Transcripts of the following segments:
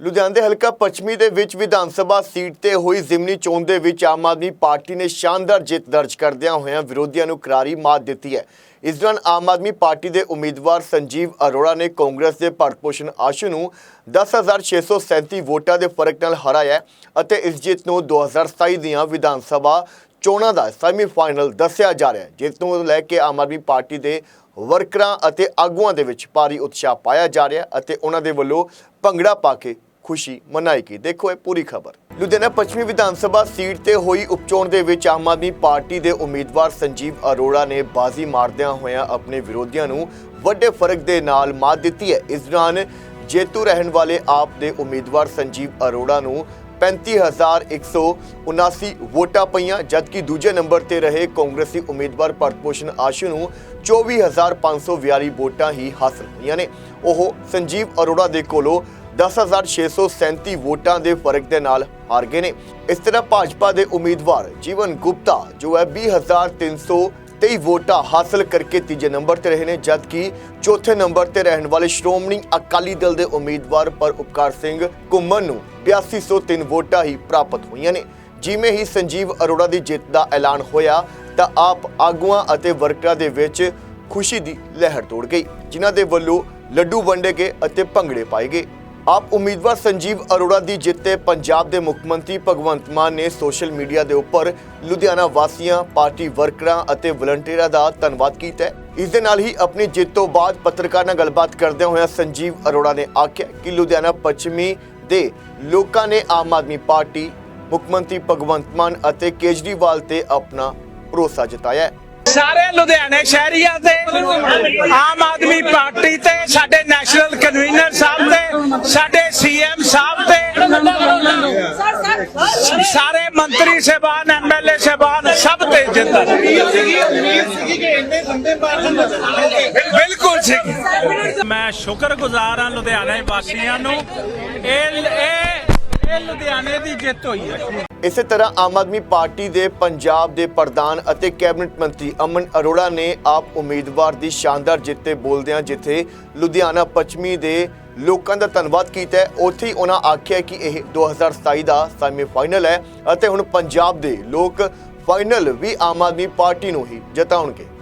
ਲੁਧਿਆਣਾ ਦੇ ਹਲਕਾ ਪੱਛਮੀ ਦੇ ਵਿੱਚ ਵਿਧਾਨ ਸਭਾ ਸੀਟ ਤੇ ਹੋਈ ਜ਼ਿਮਨੀ ਚੋਣ ਦੇ ਵਿੱਚ ਆਮ ਆਦਮੀ ਪਾਰਟੀ ਨੇ ਸ਼ਾਨਦਾਰ ਜਿੱਤ ਦਰਜ ਕਰਦਿਆਂ ਹੋਇਆਂ ਵਿਰੋਧੀਆਂ ਨੂੰ ਕਰਾਰੀ ਮਾਤ ਦਿੱਤੀ ਹੈ। ਇਸ ਦੌਰਾਨ ਆਮ ਆਦਮੀ ਪਾਰਟੀ ਦੇ ਉਮੀਦਵਾਰ ਸੰਜੀਵ ਅਰੋੜਾ ਨੇ ਕਾਂਗਰਸ ਦੇ ਭਰਤਪੋਸ਼ਣ ਆਸ਼ੂ ਨੂੰ 10637 ਵੋਟਾਂ ਦੇ ਫ਼ਰਕ ਨਾਲ ਹਰਾਇਆ ਅਤੇ ਇਸ ਜਿੱਤ ਨੂੰ 2027 ਦੀਆਂ ਵਿਧਾਨ ਸਭਾ ਚੋਣਾਂ ਦਾ ਸੈਮੀਫਾਈਨਲ ਦੱਸਿਆ ਜਾ ਰਿਹਾ ਹੈ। ਜਿਸ ਨੂੰ ਲੈ ਕੇ ਆਮ ਆਦਮੀ ਪਾਰਟੀ ਦੇ ਵਰਕਰਾਂ ਅਤੇ ਆਗੂਆਂ ਦੇ ਵਿੱਚ ਭਾਰੀ ਉਤਸ਼ਾਹ ਪਾਇਆ ਜਾ ਰਿਹਾ ਅਤੇ ਉਹਨਾਂ ਦੇ ਵੱਲੋਂ ਭੰਗੜਾ ਪਾ ਕੇ ਖੁਸ਼ੀ ਮਨਾਏਗੀ ਦੇਖੋ ਇਹ ਪੂਰੀ ਖਬਰ। ਲੁਧਿਆਣਾ ਪੱਛਮੀ ਵਿਧਾਨ ਸਭਾ ਸੀਟ ਤੇ ਹੋਈ ਉਪਚੋਣ ਦੇ ਵਿੱਚ ਆਮ ਆਦਮੀ ਪਾਰਟੀ ਦੇ ਉਮੀਦਵਾਰ ਸੰਜੀਵ ਅਰੋੜਾ ਨੇ ਬਾਜ਼ੀ ਮਾਰਦਿਆਂ ਹੋਇਆਂ ਆਪਣੇ ਵਿਰੋਧੀਆਂ ਨੂੰ ਵੱਡੇ ਫ਼ਰਕ ਦੇ ਨਾਲ ਮਾਤ ਦਿੱਤੀ ਹੈ। ਇਸ ਦੌਰਾਨ ਜੇਤੂ ਰਹਿਣ ਵਾਲੇ ਆਪ ਦੇ ਉਮੀਦਵਾਰ ਸੰਜੀਵ ਅਰੋੜਾ ਨੂੰ 35179 ਵੋਟਾਂ ਪਈਆਂ, ਜਦਕਿ ਦੂਜੇ ਨੰਬਰ ਤੇ ਰਹੇ ਕਾਂਗਰਸੀ ਉਮੀਦਵਾਰ ਭਰਤਪੋਸ਼ਣ ਆਸ਼ੂ ਨੂੰ 24542 ਵੋਟਾਂ ਹੀ ਹਾਸਲ ਹੋਈਆਂ ਨੇ। ਉਹ ਸੰਜੀਵ ਅਰੋੜਾ ਦੇ ਕੋਲੋਂ 10637 ਵੋਟਾਂ ਦੇ ਫ਼ਰਕ ਦੇ ਨਾਲ ਹਾਰ ਗਏ ਨੇ। ਇਸ ਤਰ੍ਹਾਂ ਭਾਜਪਾ ਦੇ ਉਮੀਦਵਾਰ ਜੀਵਨ ਗੁਪਤਾ, ਜੋ ਹੈ 20323 ਵੋਟਾਂ ਹਾਸਲ ਕਰਕੇ ਤੀਜੇ ਨੰਬਰ ਤੇ ਰਹੇ ਨੇ, ਜਦਕਿ ਚੌਥੇ ਨੰਬਰ ਤੇ ਰਹਿਣ ਵਾਲੇ ਸ਼੍ਰੋਮਣੀ ਅਕਾਲੀ ਦਲ ਦੇ ਉਮੀਦਵਾਰ ਪਰ ਉਪਕਾਰ ਸਿੰਘ ਘੁੰਮਣ ਨੂੰ 8203 ਵੋਟਾਂ ਹੀ ਪ੍ਰਾਪਤ ਹੋਈਆਂ ਨੇ। ਜਿਵੇਂ ਹੀ ਸੰਜੀਵ ਅਰੋੜਾ ਦੀ ਜਿੱਤ ਦਾ ਐਲਾਨ ਹੋਇਆ, ਤਾਂ ਆਪ ਆਗੂਆਂ ਅਤੇ ਵਰਕਰਾਂ ਦੇ ਵਿੱਚ ਖੁਸ਼ੀ ਦੀ ਲਹਿਰ ਤੋੜ ਗਈ, ਜਿਨ੍ਹਾਂ ਦੇ ਵੱਲੋਂ ਲੱਡੂ ਵੰਡੇ ਗਏ ਅਤੇ ਭੰਗੜੇ ਪਾਏ ਗਏ। ਆਪ ਉਮੀਦਵਾਰ ਸੰਜੀਵ ਅਰੋੜਾ ਦੀ ਜਿੱਤ ਤੇ ਪੰਜਾਬ ਦੇ ਮੁੱਖ ਮੰਤਰੀ ਭਗਵੰਤ ਮਾਨ ਨੇ ਸੋਸ਼ਲ ਮੀਡੀਆ ਦੇ ਉੱਪਰ ਲੁਧਿਆਣਾ ਵਾਸੀਆਂ, ਪਾਰਟੀ ਵਰਕਰਾਂ ਅਤੇ ਵਲੰਟੀਅਰਾਂ ਦਾ ਧੰਨਵਾਦ ਕੀਤਾ ਇਸ ਦੇ ਨਾਲ ਹੀ ਆਪਣੀ ਜਿੱਤ ਤੋਂ ਬਾਅਦ ਪੱਤਰਕਾਰ ਨਾਲ ਗੱਲਬਾਤ ਕਰਦਿਆਂ ਹੋਇਆਂ ਸੰਜੀਵ ਅਰੋੜਾ ਨੇ ਆਖਿਆ ਕਿ ਲੁਧਿਆਣਾ ਪੱਛਮੀ ਦੇ ਲੋਕਾਂ ਨੇ ਆਮ ਆਦਮੀ ਪਾਰਟੀ, ਮੁੱਖ ਮੰਤਰੀ ਭਗਵੰਤ ਮਾਨ ਅਤੇ ਕੇਜਰੀਵਾਲ ਤੇ ਆਪਣਾ ਭਰੋਸਾ ਜਤਾਇਆ ਹੈ। ਸਾਰੇ ਲੁਧਿਆਣੇ ਸ਼ਹਿਰੀਆਂ ਤੇ ਆਮ ਆਦਮੀ ਪਾਰਟੀ ਤੇ ਸਾਡੇ ਨੈਸ਼ਨਲ ਕਨਵੀਨਰ ਸਾਹਿਬ ਤੇ ਸਾਡੇ ਸੀਐਮ ਸਾਹਿਬ ਤੇ ਸਾਰੇ ਮੰਤਰੀ ਸਹਿਬਾਨ ਐਮਐਲਏ ਸਹਿਬਾਨ ਸਭ ਤੇ ਜਿੱਤ। ਬਿਲਕੁਲ ਸੀ ਮੈਂ ਸ਼ੁਕਰਗੁਜ਼ਾਰ ਹਾਂ ਲੁਧਿਆਣੇ ਵਾਸੀਆਂ ਨੂੰ। ਇਹ ਇਹ ਲੁਧਿਆਣੇ ਦੀ ਜਿੱਤ ਹੋਈ ਹੈ। ਇਸੇ ਤਰ੍ਹਾਂ ਆਮ ਆਦਮੀ ਪਾਰਟੀ ਦੇ ਪੰਜਾਬ ਦੇ ਪ੍ਰਧਾਨ ਅਤੇ ਕੈਬਨਿਟ ਮੰਤਰੀ ਅਮਨ ਅਰੋੜਾ ਨੇ ਆਪ ਉਮੀਦਵਾਰ ਦੀ ਸ਼ਾਨਦਾਰ ਜਿੱਤ ਤੇ ਬੋਲਦਿਆਂ ਜਿੱਥੇ ਲੁਧਿਆਣਾ ਪੱਛਮੀ ਦੇ ਲੋਕਾਂ ਦਾ ਧੰਨਵਾਦ ਕੀਤਾ ਹੈ, ਉੱਥੇ ਹੀ ਉਹਨਾਂ ਆਖਿਆ ਕਿ ਇਹ 2027 ਦਾ ਸੈਮੀਫਾਈਨਲ ਹੈ ਅਤੇ ਹੁਣ ਪੰਜਾਬ ਦੇ ਲੋਕ ਫਾਈਨਲ ਵੀ ਆਮ ਆਦਮੀ ਪਾਰਟੀ ਨੂੰ ਹੀ ਜਿਤਾਉਣਗੇ।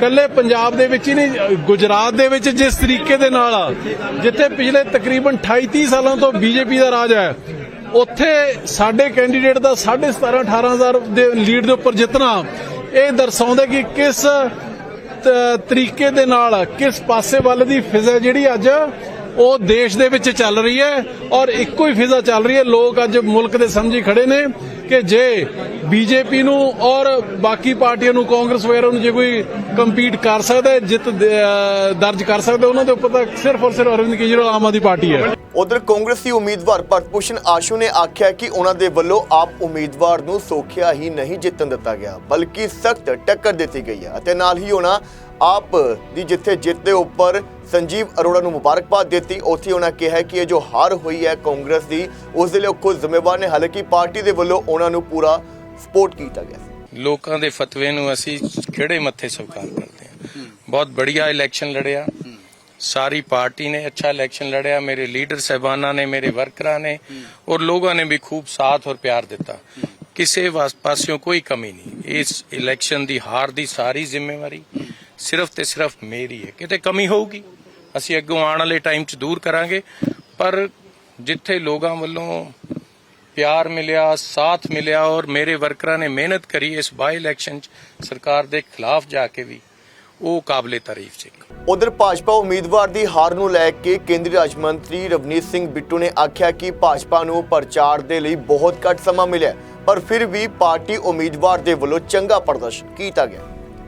ਕੱਲੇ ਪੰਜਾਬ ਦੇ ਵਿੱਚ ਹੀ ਨਹੀਂ, ਗੁਜਰਾਤ ਦੇ ਵਿੱਚ ਜਿਸ ਤਰੀਕੇ ਦੇ ਨਾਲ ਜਿੱਥੇ ਪਿਛਲੇ ਤਕਰੀਬਨ 28 30 ਸਾਲਾਂ ਤੋਂ ਬੀਜੇਪੀ ਦਾ ਰਾਜ ਹੈ, ਉੱਥੇ ਸਾਡੇ ਕੈਂਡੀਡੇਟ ਦਾ 17.5 18000 ਦੇ ਲੀਡ ਦੇ ਉੱਪਰ ਜਿੱਤਣਾ, ਇਹ ਦਰਸਾਉਂਦਾ ਕਿ ਕਿਸ ਤਰੀਕੇ ਦੇ ਨਾਲ, ਕਿਸ ਪਾਸੇ ਵੱਲ ਦੀ ਫਿਜ਼ਾ ਜਿਹੜੀ ਅੱਜ, ਉਹ ਦੇਸ਼ ਦੇ ਵਿੱਚ ਚੱਲ ਰਹੀ ਹੈ, ਔਰ ਇੱਕੋ ਹੀ ਫਿਜ਼ਾ ਚੱਲ ਰਹੀ ਹੈ, ਲੋਕ ਅੱਜ ਮੁਲਕ ਦੇ ਸਮਝੀ ਖੜੇ ਨੇ। ਕਿ ਜੇ ਬੀਜੇਪੀ ਨੂੰ ਔਰ ਬਾਕੀ ਪਾਰਟੀਆਂ ਨੂੰ ਕਾਂਗਰਸ ਵਗੈਰਾ ਨੂੰ ਜੇ ਕੋਈ ਕੰਪੀਟ ਕਰ ਸਕਦਾ ਹੈ, ਜਿੱਤ ਦਰਜ ਕਰ ਸਕਦਾ ਉਹਨਾਂ ਦੇ ਉੱਪਰ ਤਾਂ ਸਿਰਫ ਔਰ ਸਿਰਫ ਅਰਵਿੰਦ ਕੇਜਰੀਵਾਲ ਆਮ ਆਦਮੀ ਪਾਰਟੀ ਹੈ। ਉਧਰ ਕਾਂਗਰਸੀ ਉਮੀਦਵਾਰ ਭਰਤਭੂਸ਼ਣ ਆਸ਼ੂ ਨੇ ਆਖਿਆ ਕਿ ਉਹਨਾਂ ਦੇ ਵੱਲੋਂ ਆਪ ਉਮੀਦਵਾਰ ਨੂੰ ਸੋਖਿਆ ਹੀ ਨਹੀਂ ਜਿੱਤਣ ਦਿੱਤਾ ਗਿਆ, ਬਲਕਿ ਸਖਤ ਟੱਕਰ ਦਿੱਤੀ ਗਈ ਹੈ ਅਤੇ ਨਾਲ ਹੀ ਉਹਨਾਂ ਆਪ ਦੀ ਜਿੱਥੇ ਜਿੱਤ ਦੇ ਉੱਪਰ ਸੰਜੀਵ ਅਰੋੜਾ ਨੂੰ ਮੁਬਾਰਕਬਾਦ ਦਿੱਤੀ, ਉੱਥੇ ਉਹਨਾਂ ਕਿਹਾ ਕਿ ਇਹ ਜੋ ਹਾਰ ਹੋਈ ਹੈ ਕਾਂਗਰਸ ਦੀ, ਉਸ ਦੇ ਲਈ ਉਹ ਕੋਈ ਜ਼ਿੰਮੇਵਾਰ ਨੇ। ਹਾਲਾਂਕਿ ਪਾਰਟੀ ਦੇ ਵੱਲੋਂ ਉਹਨਾਂ ਨੂੰ ਪੂਰਾ ਸਪੋਰਟ ਕੀਤਾ ਗਿਆ ਲੋਕਾਂ ਦੇ ਫਤਵੇ ਨੂੰ ਅਸੀਂ ਕਿਹੜੇ ਮੱਥੇ ਸਵਾਰ ਕਰਦੇ ਹਾਂ? ਬਹੁਤ ਬੜੀਆ ਇਲੈਕਸ਼ਨ ਲੜਿਆ। ਸਾਰੀ ਪਾਰਟੀ ਨੇ ਅੱਛਾ ਇਲੈਕਸ਼ਨ ਲੜਿਆ। ਮੇਰੇ ਲੀਡਰ ਸਹਿਬਾਨਾਂ ਨੇ, ਮੇਰੇ ਵਰਕਰਾਂ ਨੇ ਔਰ ਲੋਕਾਂ ਨੇ ਵੀ ਖੂਬ ਸਾਥ ਔਰ ਪਿਆਰ ਦਿੱਤਾ। ਕਿਸੇ ਪਾਸਿਓਂ ਕੋਈ ਕਮੀ ਨਹੀਂ। ਇਸ ਇਲੈਕਸ਼ਨ ਦੀ ਹਾਰ ਦੀ ਸਾਰੀ ਜ਼ਿੰਮੇਵਾਰੀ ਸਿਰਫ ਤੇ ਸਿਰਫ ਮੇਰੀ ਹੈ। ਕਿਤੇ ਕਮੀ ਹੋਊਗੀ, ਅਸੀਂ ਅੱਗੋਂ ਆਉਣ ਵਾਲੇ ਟਾਈਮ 'ਚ ਦੂਰ ਕਰਾਂਗੇ। ਪਰ ਜਿੱਥੇ ਲੋਕਾਂ ਵੱਲੋਂ ਪਿਆਰ ਮਿਲਿਆ, ਸਾਥ ਮਿਲਿਆ ਔਰ ਮੇਰੇ ਵਰਕਰਾਂ ਨੇ ਮਿਹਨਤ ਕਰੀ ਇਸ ਬਾਈ ਇਲੈਕਸ਼ਨ 'ਚ, ਸਰਕਾਰ ਦੇ ਖਿਲਾਫ ਜਾ ਕੇ ਵੀ, ਉਹ ਕਾਬਲੇ ਤਾਰੀਫ ਸੀ। ਉਧਰ ਭਾਜਪਾ ਉਮੀਦਵਾਰ ਦੀ ਹਾਰ ਨੂੰ ਲੈ ਕੇ ਕੇਂਦਰੀ ਰਾਜ ਮੰਤਰੀ ਰਵਨੀਤ ਸਿੰਘ ਬਿੱਟੂ ਨੇ ਆਖਿਆ ਕਿ ਭਾਜਪਾ ਨੂੰ ਪ੍ਰਚਾਰ ਦੇ ਲਈ ਬਹੁਤ ਘੱਟ ਸਮਾਂ ਮਿਲਿਆ, ਪਰ ਫਿਰ ਵੀ ਪਾਰਟੀ ਉਮੀਦਵਾਰ ਦੇ ਵੱਲੋਂ ਚੰਗਾ ਪ੍ਰਦਰਸ਼ਨ ਕੀਤਾ ਗਿਆ।